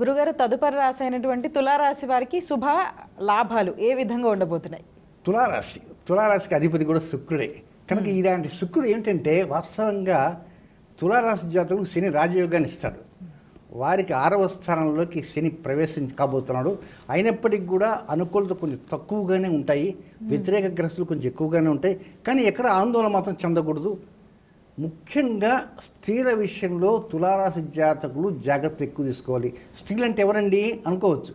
గురుగారు తదుపరి రాశి అయినటువంటి తులారాశి వారికి శుభ లాభాలు ఏ విధంగా ఉండబోతున్నాయి? తులారాశి తులారాశికి అధిపతి కూడా శుక్రుడే. కనుక ఇలాంటి శుక్రుడు ఏంటంటే వాస్తవంగా తులారాశి జాతకులకు శని రాజయోగాన్ని ఇస్తాడు. వారికి ఆరవ స్థానంలోకి శని ప్రవేశం కాబోతున్నాడు. అయినప్పటికీ కూడా అనుకూలత కొంచెం తక్కువగానే ఉంటాయి. వ్యతిరేక గ్రస్తులు కొంచెం ఎక్కువగానే ఉంటాయి. కానీ ఎక్కడ ఆందోళన మాత్రం చెందకూడదు. ముఖ్యంగా స్త్రీల విషయంలో తులారాశి జాతకులు జాగ్రత్త ఎక్కువ తీసుకోవాలి. స్త్రీలు అంటే ఎవరండి? అనుకోవచ్చు.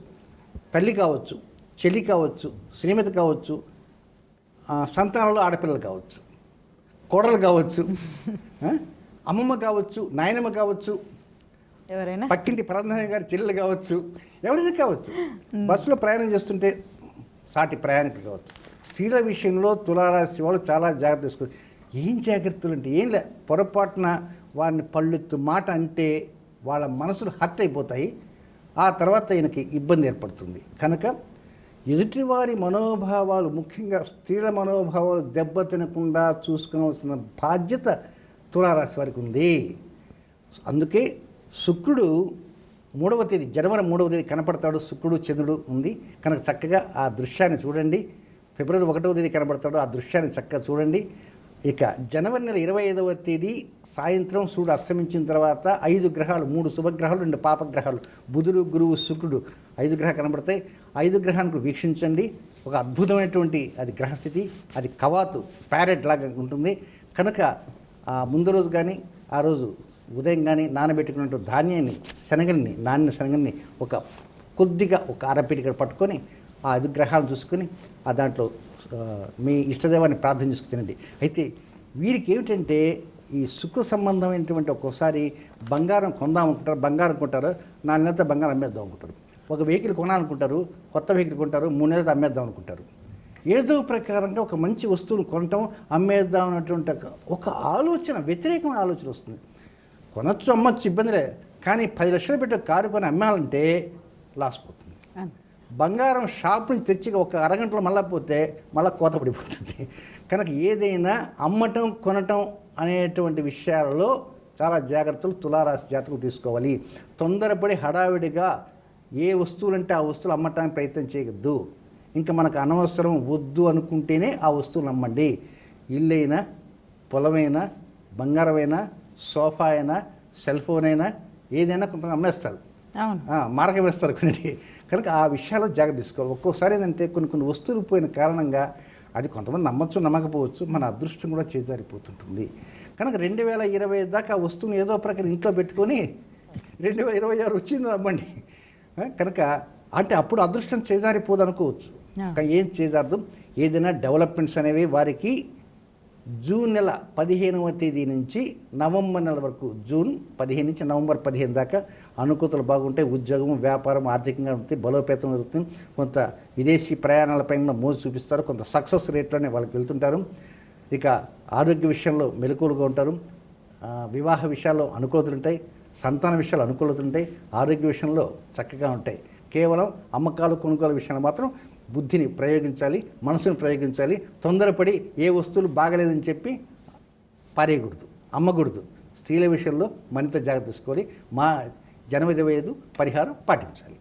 తల్లి కావచ్చు చెల్లి కావచ్చు శ్రీమతి కావచ్చు సంతానంలో ఆడపిల్లలు కావచ్చు. కోడలు కావచ్చు అమ్మమ్మ కావచ్చు నాయనమ్మ కావచ్చు ఎవరైనా పక్కింటి ప్రధాని గారి చెల్లెలు కావచ్చు ఎవరైనా కావచ్చు. బస్సులో ప్రయాణం చేస్తుంటే సాటి ప్రయాణికులు కావచ్చు. స్త్రీల విషయంలో తులారాశి వాళ్ళు చాలా జాగ్రత్త తీసుకోవాలి ఏం జాగ్రత్తలు అంటే ఏం లే పొరపాటున వారిని పళ్ళెత్తు మాట అంటే వాళ్ళ మనసులు హర్ట్ అయిపోతాయి. ఆ తర్వాత ఈయనకి ఇబ్బంది ఏర్పడుతుంది. కనుక ఎదుటివారి మనోభావాలు ముఖ్యంగా స్త్రీల మనోభావాలు దెబ్బతినకుండా చూసుకోవాల్సిన బాధ్యత తులారాశి వారికి ఉంది. అందుకే శుక్రుడు మూడవ తేదీ జనవరి మూడవ తేదీ కనపడతాడు శుక్రుడు చంద్రుడు ఉంది. కనుక చక్కగా ఆ దృశ్యాన్ని చూడండి. ఫిబ్రవరి ఒకటవ తేదీ కనపడతాడు ఆ దృశ్యాన్ని చక్కగా చూడండి. ఇక జనవరి నెల ఇరవై ఐదవ తేదీ సాయంత్రం సూర్యుడు అస్తమించిన తర్వాత ఐదు గ్రహాలు మూడు శుభగ్రహాలు రెండు పాపగ్రహాలు బుధుడు గురువు శుక్రుడు ఐదు గ్రహాలు కనబడతాయి ఐదు గ్రహానికి వీక్షించండి. ఒక అద్భుతమైనటువంటి అది గ్రహస్థితి అది కవాతు ప్యారెట్ లాగా ఉంటుంది. కనుక ఆ ముందు రోజు కానీ ఆ రోజు ఉదయం కానీ నానబెట్టుకున్నట్టు ధాన్యాన్ని శనగల్ని నానిన శనగల్ని ఒక కొద్దిగా ఒక అరపిటికడ పట్టుకొని ఆ ఐదు చూసుకొని ఆ దాంట్లో మీ ఇష్టదేవాన్ని ప్రార్థన చేసుకుని తినండి. అయితే వీరికి ఏమిటంటే ఈ శుక్ర సంబంధమైనటువంటి ఒక్కోసారి బంగారం కొందాం అనుకుంటారు బంగారం కొంటారు నాలుగు బంగారం అమ్మేద్దాం అనుకుంటారు. ఒక వెహికల్ కొనాలనుకుంటారు కొత్త వెహికల్ కొంటారు మూడు నెలలు అమ్మేద్దాం అనుకుంటారు. ఏదో ప్రకారంగా ఒక మంచి వస్తువును కొనటం అమ్మేద్దాం అన్నటువంటి ఒక ఆలోచన వ్యతిరేకమైన ఆలోచన వస్తుంది. కొనొచ్చు అమ్మొచ్చు ఇబ్బంది లేదు. కానీ పది లక్షలు పెట్టి కారు కొని అమ్మాలంటే లాస్ పోతుంది. బంగారం షాప్ నుంచి తెచ్చి ఒక అరగంటలో మళ్ళా పోతే మళ్ళీ కోత పడిపోతుంది. కనుక ఏదైనా అమ్మటం కొనటం అనేటువంటి విషయాలలో చాలా జాగ్రత్తలు తులారాశి జాతకులు తీసుకోవాలి. తొందరపడి హడావిడిగా ఏ వస్తువులంటే ఆ వస్తువులు అమ్మటానికి ప్రయత్నం చేయవద్దు ఇంకా మనకు అనవసరం వద్దు అనుకుంటేనే ఆ వస్తువులు అమ్మండి. ఇల్లైనా పొలమైనా బంగారమైనా సోఫా అయినా సెల్ ఫోన్ అయినా ఏదైనా కొంత అమ్మేస్తారు. మారకం వేస్తారు కొన్ని కనుక ఆ విషయాల్లో జాగ్రత్త తీసుకోవాలి. ఒక్కోసారి ఏంటంటే కొన్ని కొన్ని వస్తువులు పోయిన కారణంగా అది కొంతమంది నమ్మచ్చు నమ్మకపోవచ్చు. మన అదృష్టం కూడా చేజారిపోతుంటుంది. కనుక రెండు వేల ఇరవై దాకా ఆ వస్తువుని ఏదో ప్రకారం ఇంట్లో పెట్టుకొని రెండు వేల ఇరవై ఆరు వచ్చింది అమ్మండి కనుక అంటే అప్పుడు అదృష్టం చేజారిపోదు అనుకోవచ్చు ఏం చేజారదు? ఏదైనా డెవలప్మెంట్స్ అనేవి వారికి జూన్ నెల పదిహేనవ తేదీ నుంచి నవంబర్ నెల వరకు జూన్ పదిహేను నుంచి నవంబర్ పదిహేను దాకా అనుకూతలు బాగుంటాయి. ఉద్యోగం వ్యాపారం ఆర్థికంగా ఉంటుంది బలోపేతం జరుగుతుంది. కొంత విదేశీ ప్రయాణాలపైన మోజు చూపిస్తారు. కొంత సక్సెస్ రేట్లోనే వాళ్ళకి వెళ్తుంటారు. ఇక ఆరోగ్య విషయంలో మెలకువలుగా ఉంటారు. వివాహ విషయాల్లో అనుకూలతలు ఉంటాయి. సంతాన విషయాలు అనుకూలతలు ఉంటాయి. ఆరోగ్య విషయంలో చక్కగా ఉంటాయి. కేవలం అమ్మకాలు కొనుగోలు విషయంలో మాత్రం బుద్ధిని ప్రయోగించాలి మనసుని ప్రయోగించాలి తొందరపడి ఏ వస్తువులు బాగలేదని చెప్పి పారేయకూడదు అమ్మకూడదు. స్త్రీల విషయంలో మరింత జాగ్రత్త తీసుకోవాలి. మా జనవరి ఇరవై ఐదు పరిహారం పాటించాలి.